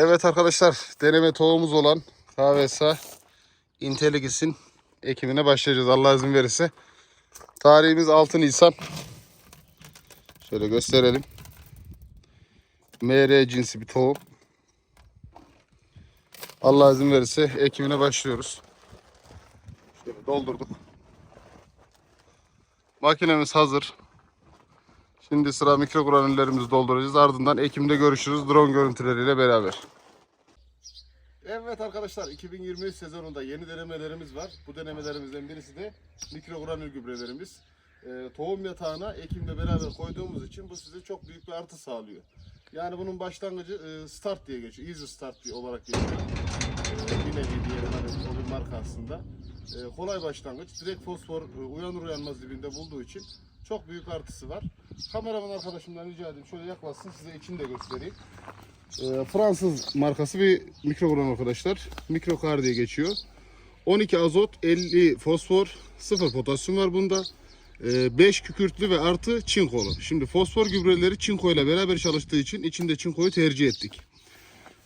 Evet arkadaşlar deneme tohumumuz olan KVSA Intelligis'in ekimine başlayacağız Allah izin verirse. Tarihimiz 6 Nisan. Şöyle gösterelim. MR cinsi bir tohum. Allah izin verirse ekimine başlıyoruz. Şöyle doldurduk. Makinemiz hazır. Şimdi sıra mikrogranüllerimizi dolduracağız. Ardından Ekim'de görüşürüz drone görüntüleriyle beraber. Evet arkadaşlar 2023 sezonunda yeni denemelerimiz var. Bu denemelerimizden birisi de mikrogranül gübrelerimiz. Ee, tohum yatağına Ekim'le beraber koyduğumuz için bu size çok büyük bir artı sağlıyor. Yani bunun başlangıcı e, start diye geçiyor. Easy start diye olarak geçiyor. Ee, bir nevi diyelim hani o bir marka aslında. Ee, kolay başlangıç. Direkt fosfor e, uyanır uyanmaz dibinde bulduğu için çok büyük artısı var. Kameraman arkadaşımdan rica edeyim şöyle yaklaşsın size içini de göstereyim. Ee, Fransız markası bir mikrogram arkadaşlar. Mikrokar diye geçiyor. 12 azot, 50 fosfor, 0 potasyum var bunda. 5 kükürtlü ve artı çinkolu. Şimdi fosfor gübreleri çinko ile beraber çalıştığı için içinde çinkoyu tercih ettik.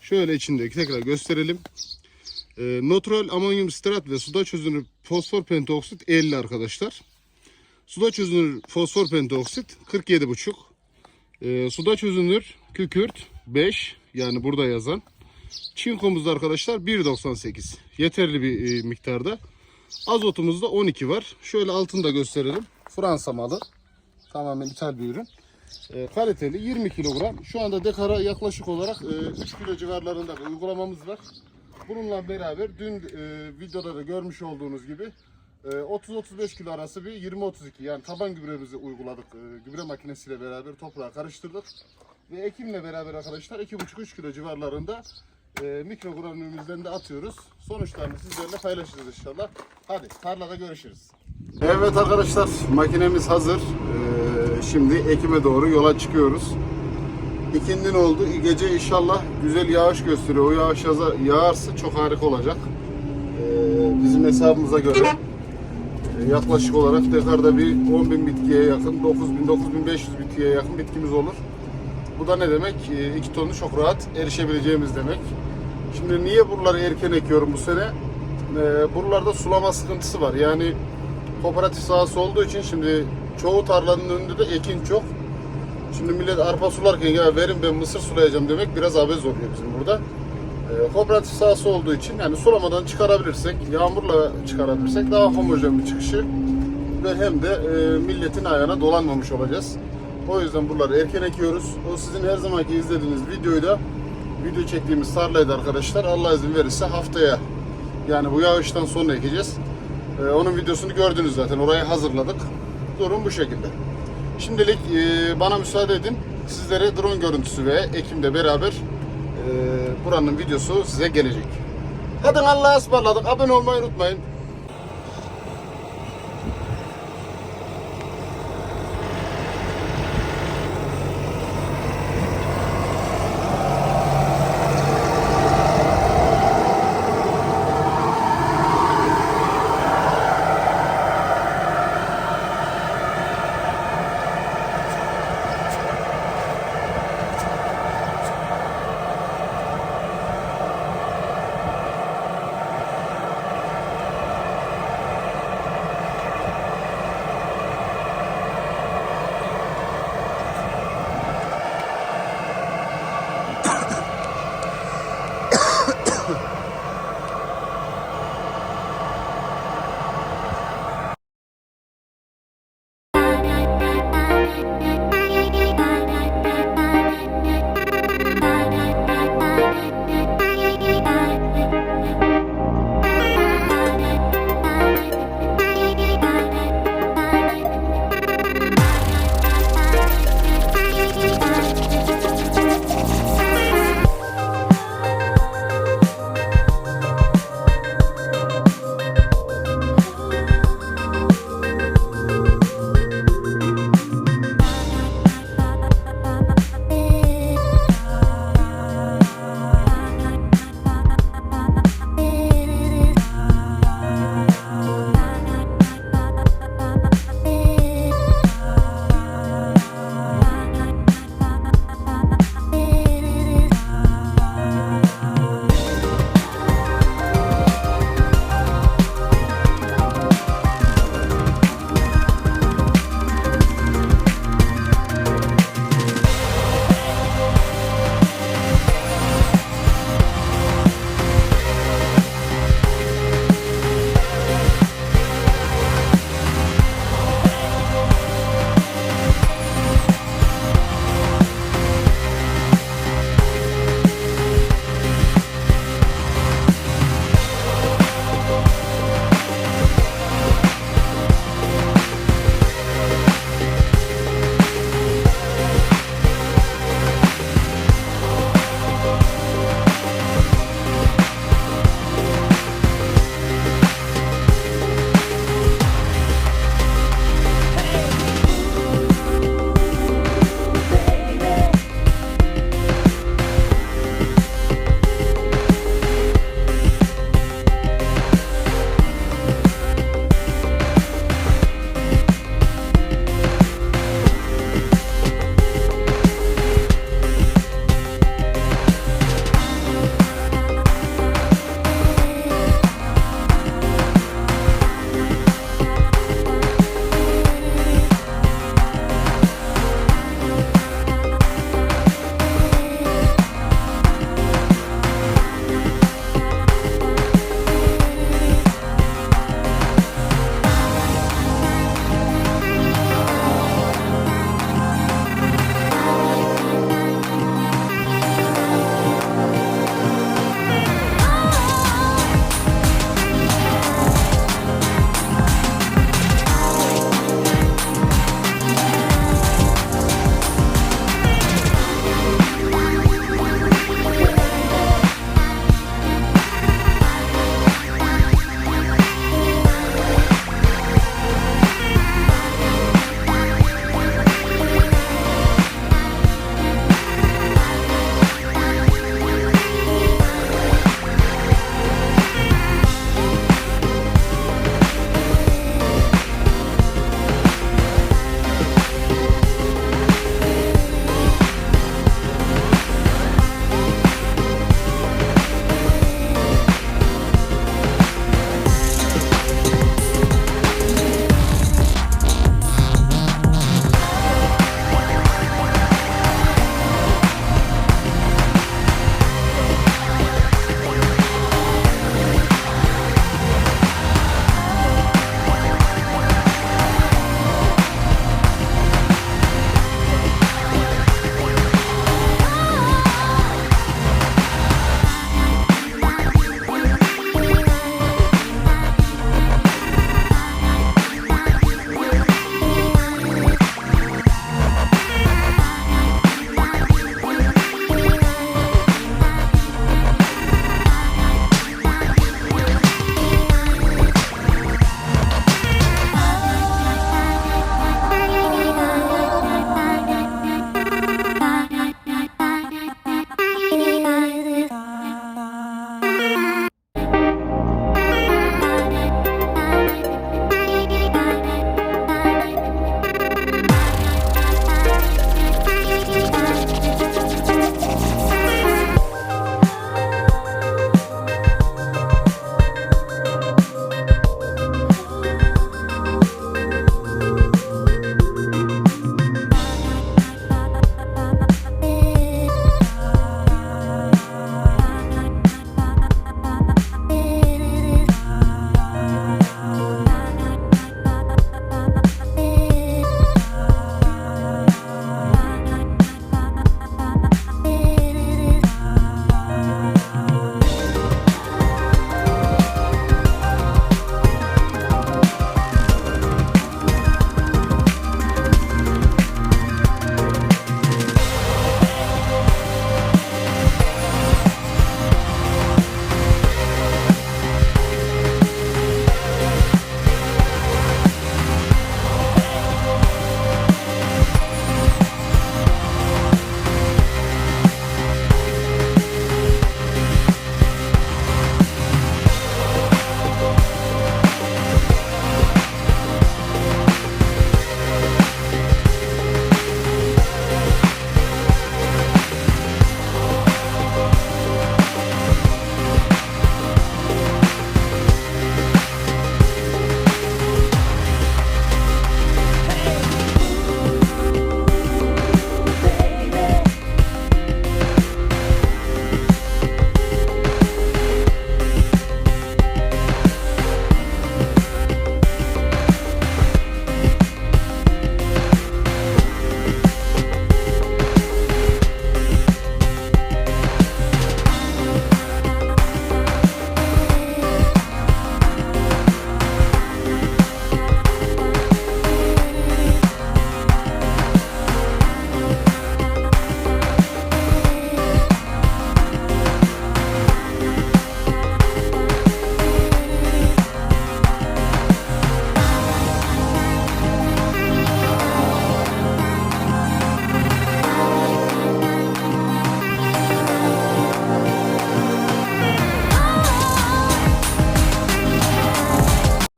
Şöyle içindeki tekrar gösterelim. E, Notrol amonyum sitrat ve suda çözünür fosfor pentaoksit 50 arkadaşlar. Suda çözünür fosfor pentaoksit 47,5. E, suda çözünür kükürt 5 yani burada yazan. Çinkomuz da arkadaşlar 1.98. Yeterli bir e, miktarda. Azotumuzda 12 var. Şöyle altını da gösterelim. Fransa malı. Tamamen ithal bir ürün. E, kaliteli 20 kilogram. Şu anda dekara yaklaşık olarak e, 3 kilo civarlarında bir uygulamamız var. Bununla beraber dün e, videoda da görmüş olduğunuz gibi e, 30-35 kilo arası bir 20-32 yani taban gübremizi uyguladık. E, gübre makinesiyle beraber toprağa karıştırdık. Ve ekimle beraber arkadaşlar 2,5-3 kilo civarlarında e, mikrogranülümüzden de atıyoruz. Sonuçlarını sizlerle paylaşacağız inşallah. Hadi tarlada görüşürüz. Evet arkadaşlar makinemiz hazır. Ee, şimdi Ekim'e doğru yola çıkıyoruz. İkindin oldu. Gece inşallah güzel yağış gösteriyor. O yağış yağarsa çok harika olacak. Ee, bizim hesabımıza göre yaklaşık olarak dekarda bir 10.000 bitkiye yakın, 9.000-9.500 bitkiye yakın bitkimiz olur. Bu da ne demek? E, iki tonu çok rahat erişebileceğimiz demek. Şimdi niye buraları erken ekiyorum bu sene? E, buralarda sulama sıkıntısı var. Yani kooperatif sahası olduğu için şimdi çoğu tarlanın önünde de ekin çok. Şimdi millet arpa sularken ya verin ben mısır sulayacağım demek biraz abez oluyor bizim burada. E, kooperatif sahası olduğu için yani sulamadan çıkarabilirsek, yağmurla çıkarabilirsek daha homojen bir çıkışı ve hem de e, milletin ayağına dolanmamış olacağız. O yüzden buraları erken ekiyoruz. O sizin her zamanki izlediğiniz videoyu da video çektiğimiz tarlaydı arkadaşlar. Allah izin verirse haftaya yani bu yağıştan sonra ekeceğiz. Ee, onun videosunu gördünüz zaten. Orayı hazırladık. Durum bu şekilde. Şimdilik e, bana müsaade edin. Sizlere drone görüntüsü ve Ekim'de beraber buranın videosu size gelecek. Hadi Allah'a ısmarladık. Abone olmayı unutmayın.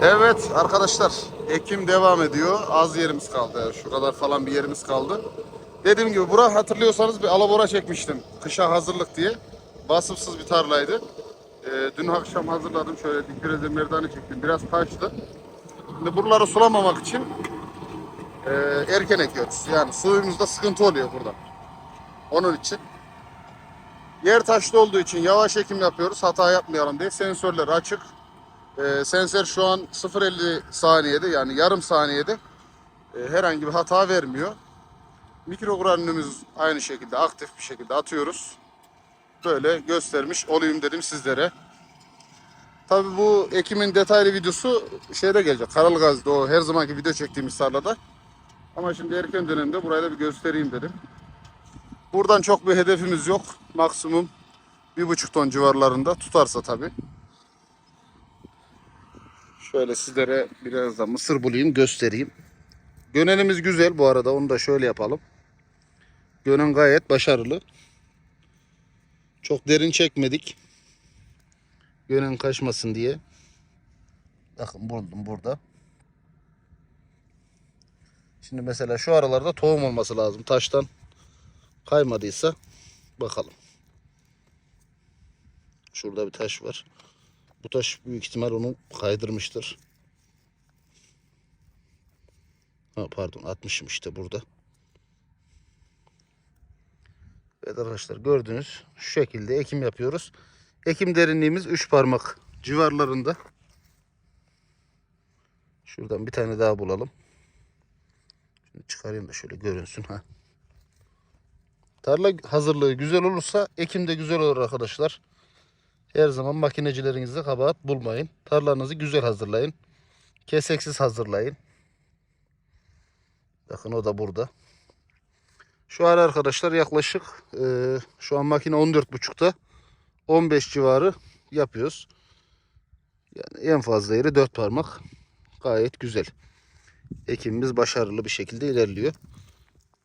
Evet arkadaşlar Ekim devam ediyor. Az yerimiz kaldı. Yani şu kadar falan bir yerimiz kaldı. Dediğim gibi bura hatırlıyorsanız bir alabora çekmiştim. Kışa hazırlık diye. Vasıfsız bir tarlaydı. Ee, dün akşam hazırladım. Şöyle dikbireze merdane çektim. Biraz taştı. Şimdi buraları sulamamak için e, erken ekiyoruz. Yani suyumuzda sıkıntı oluyor burada. Onun için. Yer taşlı olduğu için yavaş ekim yapıyoruz. Hata yapmayalım diye. Sensörler açık. Ee, sensör şu an 0.50 saniyede yani yarım saniyede e, herhangi bir hata vermiyor. Mikrogranülümüz aynı şekilde aktif bir şekilde atıyoruz. Böyle göstermiş olayım dedim sizlere. Tabi bu ekimin detaylı videosu şeyde gelecek. Karalıgazi'de o her zamanki video çektiğimiz tarlada. Ama şimdi erken dönemde burayı da bir göstereyim dedim. Buradan çok bir hedefimiz yok. Maksimum bir buçuk ton civarlarında tutarsa tabi. Şöyle sizlere biraz da mısır bulayım göstereyim. Gönelimiz güzel bu arada onu da şöyle yapalım. Gönen gayet başarılı. Çok derin çekmedik. Gönen kaçmasın diye. Bakın buldum burada. Şimdi mesela şu aralarda tohum olması lazım. Taştan kaymadıysa bakalım. Şurada bir taş var. Bu taş büyük ihtimal onu kaydırmıştır. Ha, pardon atmışım işte burada. Evet arkadaşlar gördünüz şu şekilde ekim yapıyoruz. Ekim derinliğimiz 3 parmak civarlarında. Şuradan bir tane daha bulalım. Şimdi çıkarayım da şöyle görünsün ha. Tarla hazırlığı güzel olursa ekim de güzel olur arkadaşlar. Her zaman makinecilerinizde kabahat bulmayın. Tarlanızı güzel hazırlayın. Keseksiz hazırlayın. Bakın o da burada. Şu ara arkadaşlar yaklaşık e, şu an makine 14.5'ta 15 civarı yapıyoruz. Yani en fazla yeri 4 parmak. Gayet güzel. Ekimimiz başarılı bir şekilde ilerliyor.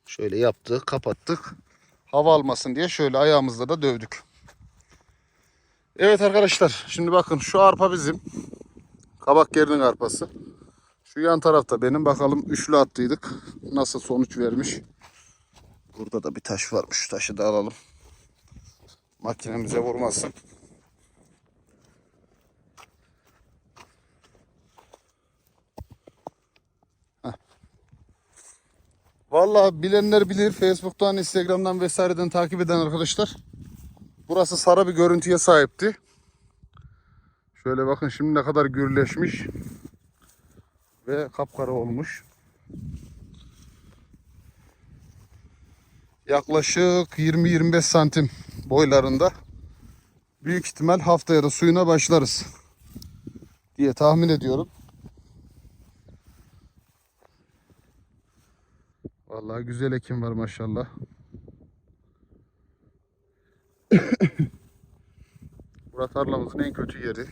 Şöyle yaptık, kapattık. Hava almasın diye şöyle ayağımızla da dövdük. Evet arkadaşlar şimdi bakın şu arpa bizim. Kabak yerinin arpası. Şu yan tarafta benim bakalım üçlü attıydık. Nasıl sonuç vermiş. Burada da bir taş varmış. Şu taşı da alalım. Makinemize vurmasın. Heh. Vallahi bilenler bilir. Facebook'tan, Instagram'dan vesaireden takip eden arkadaşlar. Burası sarı bir görüntüye sahipti. Şöyle bakın şimdi ne kadar gürleşmiş ve kapkara olmuş. Yaklaşık 20-25 santim boylarında. Büyük ihtimal haftaya da suyuna başlarız diye tahmin ediyorum. Vallahi güzel ekim var maşallah. Burası tarlamızın en kötü yeri.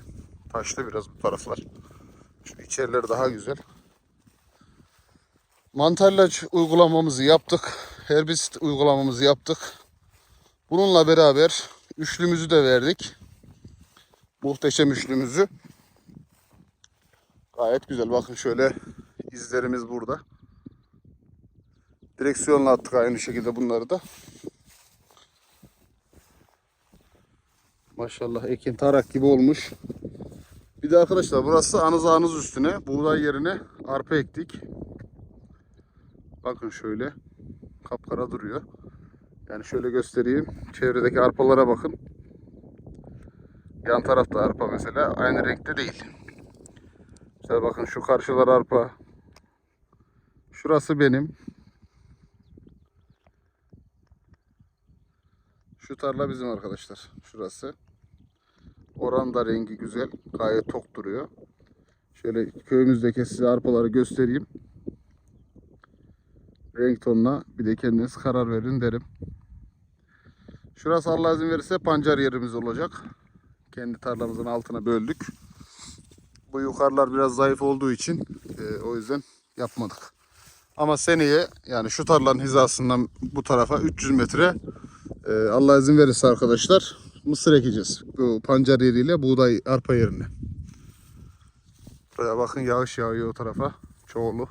Taşlı biraz bu taraflar. Şu içeriler daha güzel. Mantarlaç uygulamamızı yaptık. Herbisit uygulamamızı yaptık. Bununla beraber üçlümüzü de verdik. Muhteşem üçlümüzü. Gayet güzel. Bakın şöyle izlerimiz burada. Direksiyonla attık aynı şekilde bunları da. Maşallah ekin tarak gibi olmuş. Bir de arkadaşlar burası anız anız üstüne buğday yerine arpa ektik. Bakın şöyle kapkara duruyor. Yani şöyle göstereyim. Çevredeki arpalara bakın. Yan tarafta arpa mesela aynı renkte değil. Mesela bakın şu karşılar arpa. Şurası benim. Şu tarla bizim arkadaşlar. Şurası. Oran da rengi güzel. Gayet tok duruyor. Şöyle köyümüzdeki size arpaları göstereyim. Renk tonuna bir de kendiniz karar verin derim. Şurası Allah izin verirse pancar yerimiz olacak. Kendi tarlamızın altına böldük. Bu yukarılar biraz zayıf olduğu için e, o yüzden yapmadık. Ama seneye yani şu tarlanın hizasından bu tarafa 300 metre e, Allah izin verirse arkadaşlar mısır ekeceğiz. Bu pancar yeriyle buğday arpa yerine. Buraya bakın yağış yağıyor o tarafa. Çoğulu.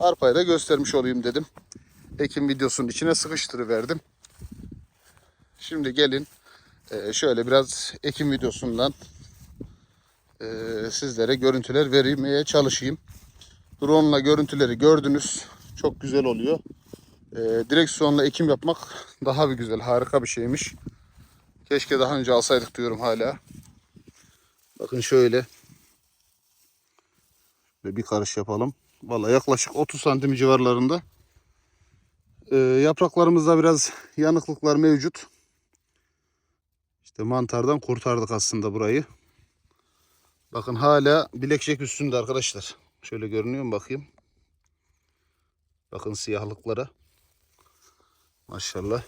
Arpayı da göstermiş olayım dedim. Ekim videosunun içine sıkıştırıverdim. Şimdi gelin e, şöyle biraz Ekim videosundan e, sizlere görüntüler vermeye çalışayım. Drone'la görüntüleri gördünüz. Çok güzel oluyor. E, direksiyonla ekim yapmak daha bir güzel. Harika bir şeymiş. Keşke daha önce alsaydık diyorum hala. Bakın şöyle. Ve bir karış yapalım. Vallahi yaklaşık 30 santim civarlarında. E, yapraklarımızda biraz yanıklıklar mevcut. İşte mantardan kurtardık aslında burayı. Bakın hala bilekçek üstünde arkadaşlar. Şöyle görünüyor mu bakayım. Bakın siyahlıklara. Maşallah.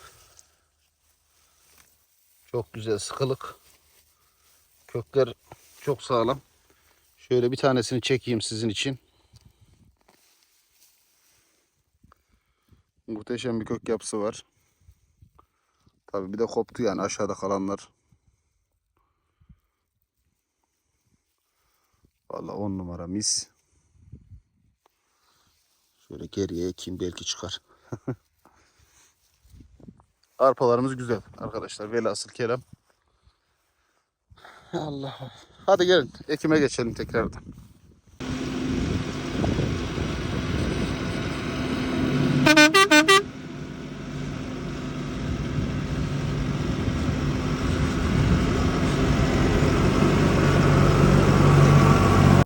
Çok güzel sıkılık. Kökler çok sağlam. Şöyle bir tanesini çekeyim sizin için. Muhteşem bir kök yapısı var. Tabii bir de koptu yani aşağıda kalanlar. Vallahi on numara mis. Şöyle geriye ekeyim belki çıkar. Arpalarımız güzel arkadaşlar. Velhasıl kelam. Allah. Hadi gelin ekime geçelim tekrardan.